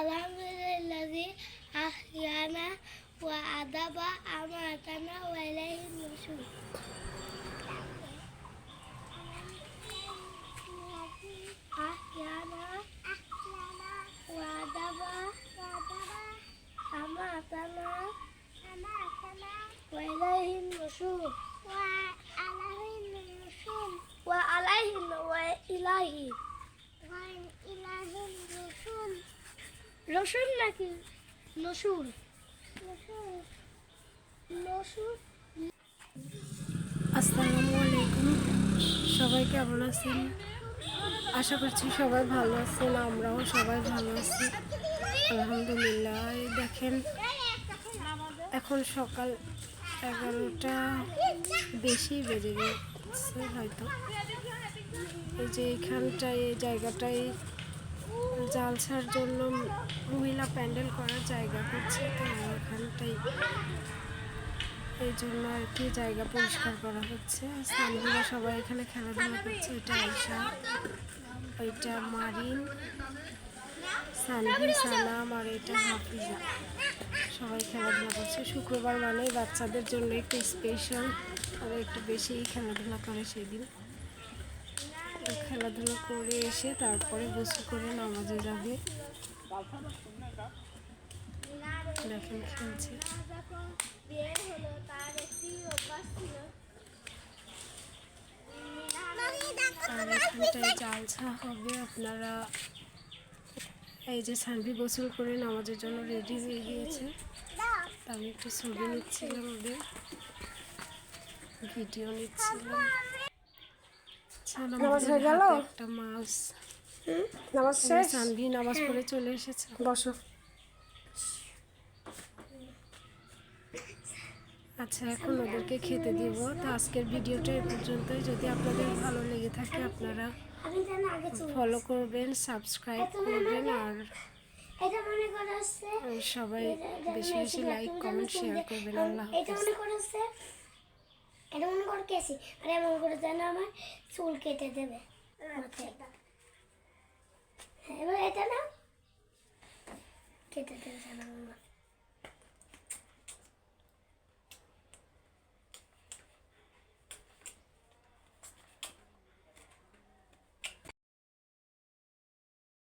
আলহামদুলিল্লাহ আহয়ানা ওয়া আদাবা আমাতানা ওয়া ইলাইহি নুশুর আহয়ানা ওয়া আদাবা আমাতানা ওয়া ইলাইহি নুশুর ওয়া আলাইহি ওয়া ইলাইহি রসুন নাকি? আসসালামু আলাইকুম। সবাই কেমন আছেন? আশা করছি সবাই ভালো আছেন, আমরাও সবাই ভালো আছি। আলহামদুলিল্লাহ দেখেন, এখন সকাল এগারোটা বেশি বেজে গেছে হয়তো। যে এইখানটায় এই জায়গাটায় জালসার জন্য মহিলা প্যান্ডেল করার জায়গা করছে, তো এখানটাই এই জন্য আর কি জায়গা পরিষ্কার করা হচ্ছে। স্থানীয়রা সবাই এখানে খেলাধুলা করছে, এটা আয়সা ওইটা মারিন সানভি সালাম আর এটা হাফিজা। সবাই খেলাধুলা করছে। শুক্রবার মানেই বাচ্চাদের জন্য একটু স্পেশাল আর একটু বেশি খেলাধুলা করে সেদিন। খেলাধুলা করে এসে তারপরে গোসল করে নামাজে যাবে দেখেন খেলছে। আর এখানটায় জালসা হবে, আপনারা এই যে সানভি গোসল করে নামাজের জন্য রেডি হয়ে গিয়েছে। আমি একটু ছবি নিচ্ছিলাম ওদের ভিডিও নিচ্ছিলাম। নামাজ হয়ে গেল? একটা মাছ। নামাজ শেষ? সানভি নামাজ পড়ে চলে এসেছে। বসো। আচ্ছা এখন ওদেরকে খেতে দিব। তো আজকের ভিডিওটা এই পর্যন্তই। যদি আপনাদের ভালো লেগে থাকে আপনারা ফলো করবেন সাবস্ক্রাইব করবেন আর সবাই বেশি বেশি লাইক কমেন্ট শেয়ার করবেন। আল্লাহ হাফেজ। এটা এমন করে কেসি আর এমন করে যেন আমার চুল কেটে দেবে। আচ্ছা। হ্যাঁ, এবার এটা না কেটে দেবে আমার।